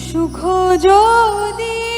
সুখ যদি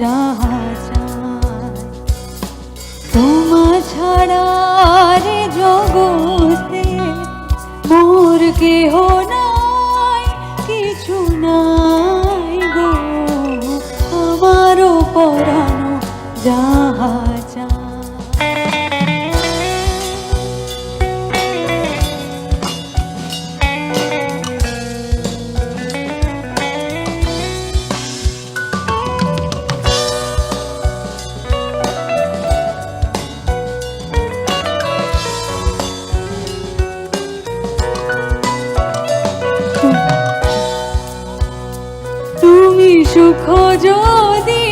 যাহা তোমা ছাড়া রে জগতে মোর কেহ সুখ যদি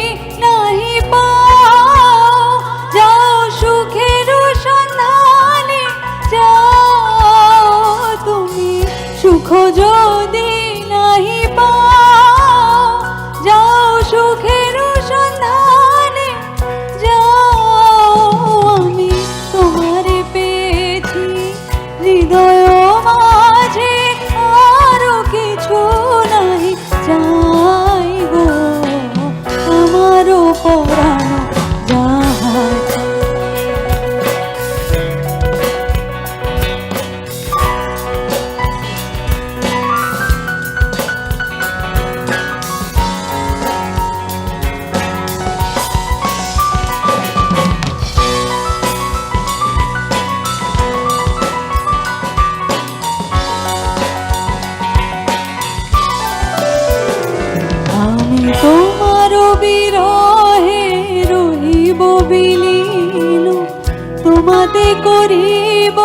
করিব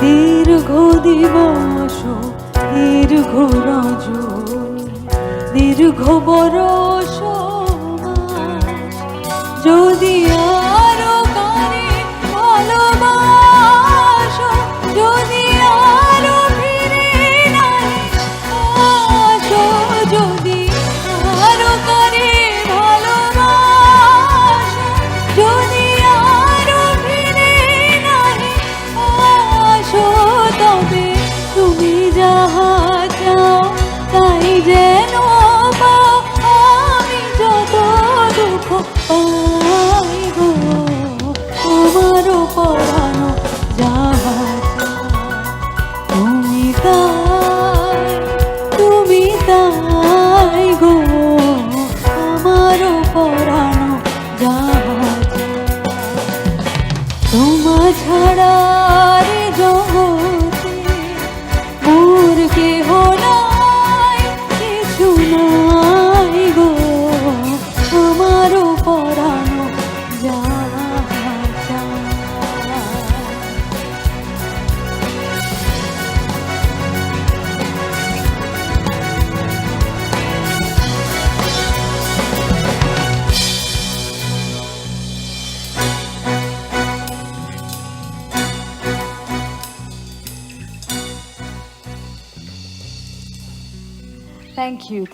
দীর্ঘ দিবস দীর্ঘ রজনী দীর্ঘ বরস